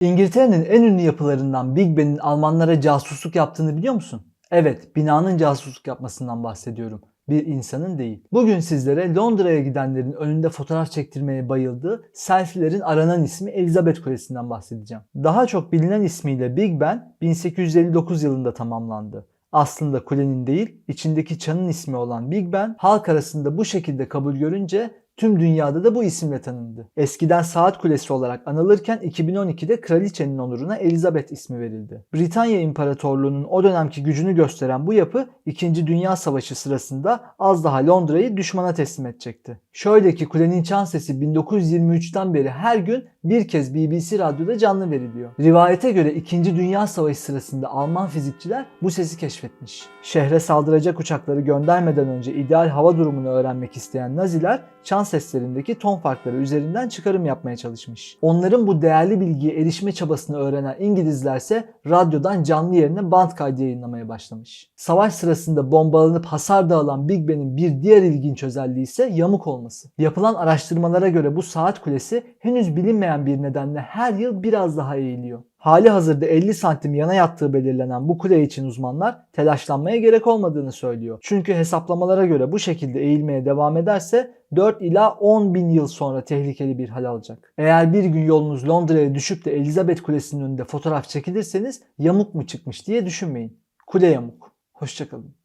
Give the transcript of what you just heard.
İngiltere'nin en ünlü yapılarından Big Ben'in Almanlara casusluk yaptığını biliyor musun? Evet, binanın casusluk yapmasından bahsediyorum. Bir insanın değil. Bugün sizlere Londra'ya gidenlerin önünde fotoğraf çektirmeye bayıldığı selfielerin aranan ismi Elizabeth Kulesi'nden bahsedeceğim. Daha çok bilinen ismiyle Big Ben 1859 yılında tamamlandı. Aslında kulenin değil, içindeki çanın ismi olan Big Ben halk arasında bu şekilde kabul görünce tüm dünyada da bu isimle tanındı. Eskiden saat kulesi olarak anılırken 2012'de kraliçenin onuruna Elizabeth ismi verildi. Britanya İmparatorluğu'nun o dönemki gücünü gösteren bu yapı 2. Dünya Savaşı sırasında az daha Londra'yı düşmana teslim edecekti. Şöyle ki kulenin çan sesi 1923'ten beri her gün bir kez BBC radyoda canlı veriliyor. Rivayete göre 2. Dünya Savaşı sırasında Alman fizikçiler bu sesi keşfetmiş. Şehre saldıracak uçakları göndermeden önce ideal hava durumunu öğrenmek isteyen Naziler çan seslerindeki ton farkları üzerinden çıkarım yapmaya çalışmış. Onların bu değerli bilgiye erişme çabasını öğrenen İngilizlerse radyodan canlı yerine band kaydı yayınlamaya başlamış. Savaş sırasında bombalanıp hasar dağılan Big Ben'in bir diğer ilginç özelliği ise yamuk olması. Yapılan araştırmalara göre bu saat kulesi henüz bilinmeyen bir nedenle her yıl biraz daha eğiliyor. Hali hazırda 50 santim yana yattığı belirlenen bu kule için uzmanlar telaşlanmaya gerek olmadığını söylüyor. Çünkü hesaplamalara göre bu şekilde eğilmeye devam ederse 4 ila 10 bin yıl sonra tehlikeli bir hal alacak. Eğer bir gün yolunuz Londra'ya düşüp de Elizabeth Kulesi'nin önünde fotoğraf çekilirseniz yamuk mu çıkmış diye düşünmeyin. Kule yamuk. Hoşçakalın.